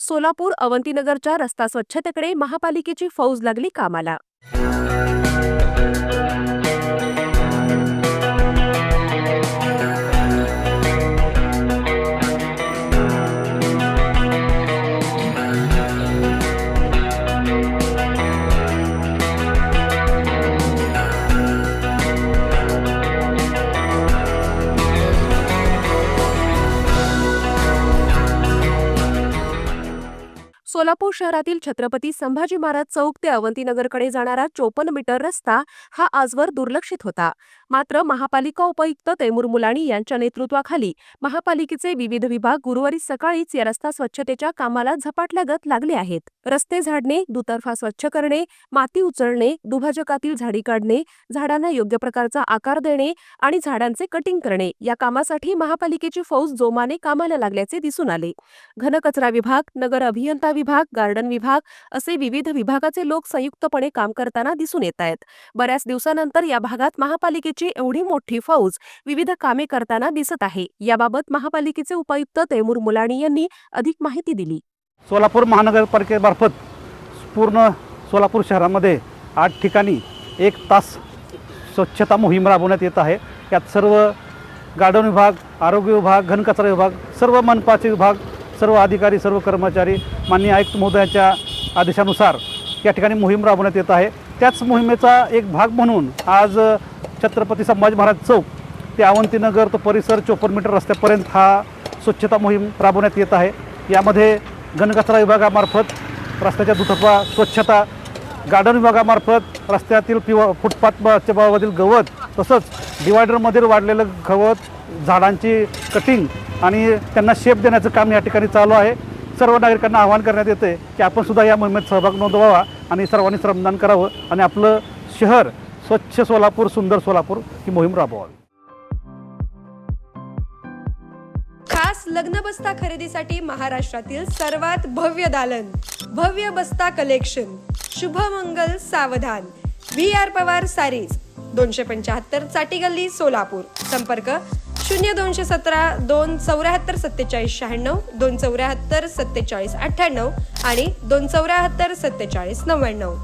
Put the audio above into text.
सोलापूर अवंतीनगरच्या रस्ता स्वच्छतेकडे महापालिकेची फौज लागली कामाला. सोलापूर शहरातील छत्रपती संभाजी महाराज चौक ते अवंतीनगरकडे जाणारा चोपन्न मीटर रस्ता हा आजवर दुर्लक्षित होता. मात्र महापालिका उपायुक्त तैमूर मुलाणी यांच्या नेतृत्वाखाली महापालिकेचे विविध विभाग गुरुवारी सकाळीच या रस्ता स्वच्छतेच्या कामाला झपाटल्यागत लागले आहेत. रस्ते झाडणे दुतर्फा स्वच्छ करणे माती उचलणे दुभाजकातील झाडी काढणे झाडांना योग्य प्रकारचा आकार देणे आणि झाडांचे कटिंग करणे या कामासाठी महापालिकेची फौज जोमाने कामाला लागल्याचे दिसून आले. घनकचरा विभाग नगर अभियंता विभाग गार्डन विभाग असे विविध विभागाचे लोक संयुक्तपणे काम करताना दिसून येत आहेत. बऱ्याच दिवसानंतर या भागात महापालिकेची एवढी मोठी फौज विविध कामे करताना दिसत आहे. याबाबत महापालिकेचे उपायुक्त तैमूर मुलाणी यांनी अधिक माहिती दिली. सोलापूर महानगरपालिकेमार्फत पूर्ण सोलापूर शहरामध्ये आठ ठिकाणी एक तास स्वच्छता मोहीम राबवण्यात येत आहे. यात सर्व गार्डन विभाग आरोग्य विभाग घनकचरा विभाग सर्व मनपाचे विभाग सर्व अधिकारी सर्व कर्मचारी माननीय आयुक्त महोदयाच्या आदेशानुसार या ठिकाणी मोहीम राबवण्यात येत आहे. त्याच मोहिमेचा एक भाग म्हणून आज छत्रपती संभाजी महाराज चौक ते अवंतीनगर तो परिसर चोपन्न मीटर रस्त्यापर्यंत हा स्वच्छता मोहीम राबवण्यात येत आहे. यामध्ये घनकचरा विभागामार्फत रस्त्याच्या दुतर्फा स्वच्छता गार्डन विभागामार्फत रस्त्यातील किंवा फुटपाथच्या बाजूतील गवत तसंच डिवायडरमधील वाढलेलं गवत झाडांची कटिंग आणि त्यांना शेप देण्याचं काम या ठिकाणी चालू आहे. सर्व नागरिकांना आवाहन करण्यात येते की आपण सुद्धा या मोहिमेत सहभाग नोंदवावा आणि सर्वांनी श्रमदान करावं आणि आपलं शहर स्वच्छ सोलापूर सुंदर सोलापूर ही मोहीम राबवावी. खास लग्न बस्ता खरेदीसाठी महाराष्ट्रातील सर्वात भव्य दालन भव्य बस्ता कलेक्शन शुभमंगल सावधान व्ही आर पवार सारीज दोनशे पंच्याहत्तर चाटी गल्ली सोलापूर. संपर्क शून्य दोनशे सतरा दोन चौऱ्याहत्तर सत्तेचाळीस शहाण्णव दोन चौऱ्याहत्तर सत्तेचाळीस अठ्ठ्याण्णव आणि दोन चौऱ्याहत्तर सत्तेचाळीस नव्याण्णव.